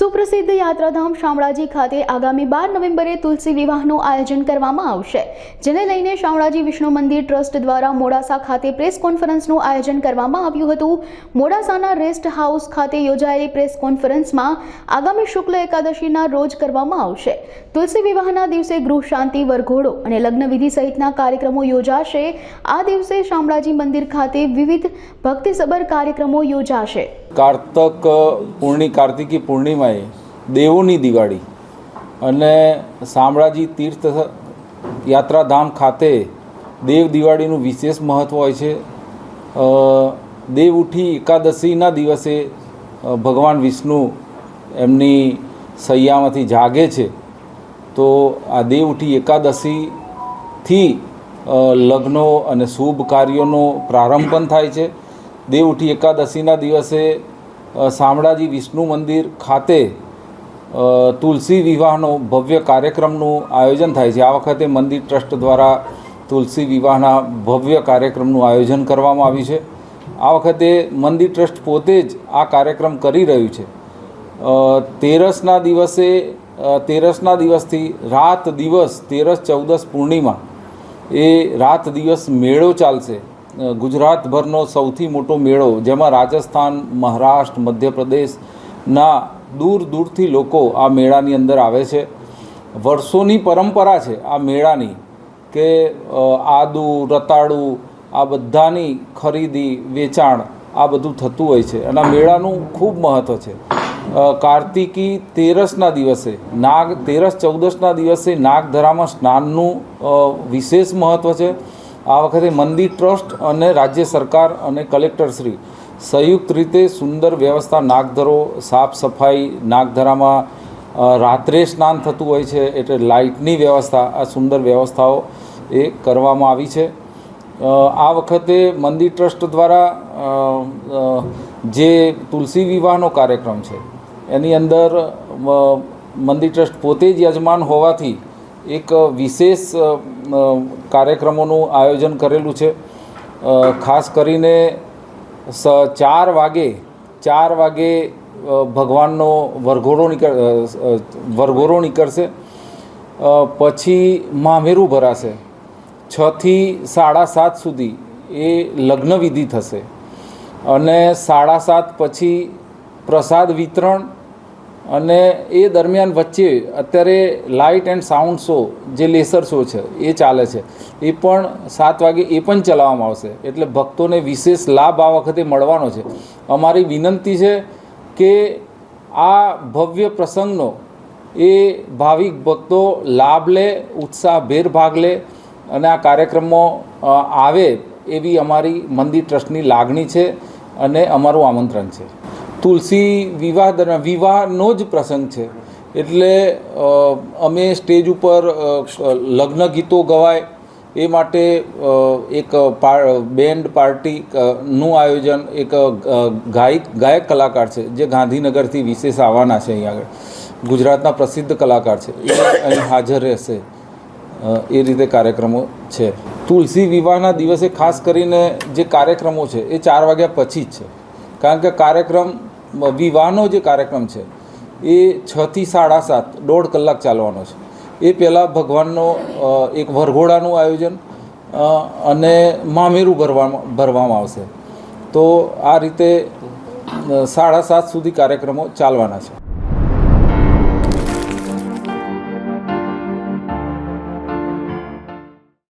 સુપ્રસિદ્ધ યાત્રાધામ શામળાજી ખાતે આગામી બાર નવેમ્બરે તુલસી વિવાહનું આયોજન કરવામાં આવશે. જેને લઈને શામળાજી વિષ્ણુ મંદિર ટ્રસ્ટ દ્વારા મોડાસા ખાતે પ્રેસ કોન્ફરન્સનું આયોજન કરવામાં આવ્યું હતું. મોડાસાના રેસ્ટ હાઉસ ખાતે યોજાયેલી પ્રેસ કોન્ફરન્સમાં આગામી શુક્લ એકાદશીના રોજ કરવામાં આવશે. તુલસી વિવાહના દિવસે ગૃહ શાંતિ, વરઘોડો અને લગ્નવિધિ સહિતના કાર્યક્રમો યોજાશે. આ દિવસે શામળાજી મંદિર ખાતે વિવિધ ભક્તિસભર કાર્યક્રમો યોજાશે. કાર્તક પૂર્ણિ, કાર્તિકી પૂર્ણિમાએ દેવોની દિવાળી. અને શામળાજી તીર્થ યાત્રાધામ ખાતે દેવ દિવાળીનું વિશેષ મહત્ત્વ હોય છે. દેવ ઉઠી એકાદશીના દિવસે ભગવાન વિષ્ણુ એમની સૈયામાંથી જાગે છે. તો આ દેવ ઉઠી એકાદશીથી લગ્નો અને શુભ કાર્યોનો પ્રારંભ પણ થાય છે. દેવ ઉઠી એકાદશીના દિવસે શામળાજી વિષ્ણુ મંદિર ખાતે તુલસી વિવાહનો ભવ્ય કાર્યક્રમનું આયોજન થાય છે. આ વખતે મંદિર ટ્રસ્ટ દ્વારા તુલસી વિવાહના ભવ્ય કાર્યક્રમનું આયોજન કરવામાં આવ્યું છે. આ વખતે મંદિર ટ્રસ્ટ પોતે જ આ કાર્યક્રમ કરી રહ્યું છે. તેરસના દિવસે તેરસના દિવસથી રાત દિવસ, તેરસ ચૌદસ પૂર્ણિમા, એ રાત દિવસ મેળો ચાલશે. ગુજરાતભરનો સૌથી મોટો મેળો, જેમાં રાજસ્થાન, મહારાષ્ટ્ર, મધ્યપ્રદેશના દૂર દૂરથી લોકો આ મેળાની અંદર આવે છે. વર્ષોની પરંપરા છે આ મેળાની કે આદુ, રતાળુ, આ બધાની ખરીદી, વેચાણ આ બધું થતું હોય છે. અને આ મેળાનું ખૂબ મહત્ત્વ છે. કાર્તિકી તેરસના દિવસે, નાગ તેરસ ચૌદસના દિવસે નાગધરામાં સ્નાનનું વિશેષ મહત્ત્વ છે. આ વખતે મંદિર ટ્રસ્ટ અને રાજ્ય સરકાર અને કલેક્ટરશ્રી સંયુક્ત રીતે સુંદર વ્યવસ્થા નાગધરો, સાફ સફાઈ નાગધરામાં રાત્રે સ્નાન થતું હોય છે એટલે લાઇટની વ્યવસ્થા, આ સુંદર વ્યવસ્થાઓ એ કરવામાં આવી છે. આ વખતે મંદિર ટ્રસ્ટ દ્વારા જે તુલસી વિવાહનો કાર્યક્રમ છે, એની અંદર મંદિર ટ્રસ્ટ પોતે જ યજમાન હોવાથી એક વિશેષ કાર્યક્રમોનું આયોજન કરેલું છે. ખાસ કરીને સ, ચાર વાગે ચાર વાગે ભગવાનનો વરઘોડો નીકળ વરઘોડો નીકળશે. પછી મામેરું ભરાશે. છથી સાડા સાત સુધી એ લગ્નવિધિ થશે. અને સાડા સાત પછી પ્રસાદ વિતરણ અને એ દરમિયાન વચ્ચે અત્યારે લાઇટ એન્ડ સાઉન્ડ શો, જે લેસર શો છે, એ ચાલે છે. એ પણ સાત વાગે એ પણ ચલાવવામાં આવશે. એટલે ભક્તોને વિશેષ લાભ આ વખતે મળવાનો છે. અમારી વિનંતી છે કે આ ભવ્ય પ્રસંગનો એ ભાવિક ભક્તો લાભ લે, ઉત્સાહભેર ભાગ લે અને આ કાર્યક્રમમાં આવે એવી અમારી મંદિર ટ્રસ્ટની લાગણી છે અને અમારું આમંત્રણ છે. તુલસી વિવાહ દરમિયાન, વિવાહનો જ પ્રસંગ છે. એટલે અમે સ્ટેજ ઉપર લગ્ન ગીતો ગવાય. એ માટે એક બેન્ડ પાર્ટી નું આયોજન એક ગાયક ગાયક કલાકાર છે, જે ગાંધીનગરથી વિશેષ આવવાના છે અહીં આગળ. ગુજરાતના પ્રસિદ્ધ કલાકાર છે. એ અહીં હાજર રહેશે. એ રીતે કાર્યક્રમો છે. તુલસી વિવાહના દિવસે ખાસ કરીને જે કાર્યક્રમો છે, એ ચાર વાગ્યા પછી જ છે. કારણ કે કાર્યક્રમ વિવાહનો જે કાર્યક્રમ છે, એ છથી સાડા સાત, દોઢ કલાક ચાલવાનો છે. એ પહેલાં ભગવાનનો એક વરઘોડાનું આયોજન અને મામેરું ભરવામાં ભરવામાં આવશે. તો આ રીતે સાડા સાત સુધી કાર્યક્રમો ચાલવાના છે.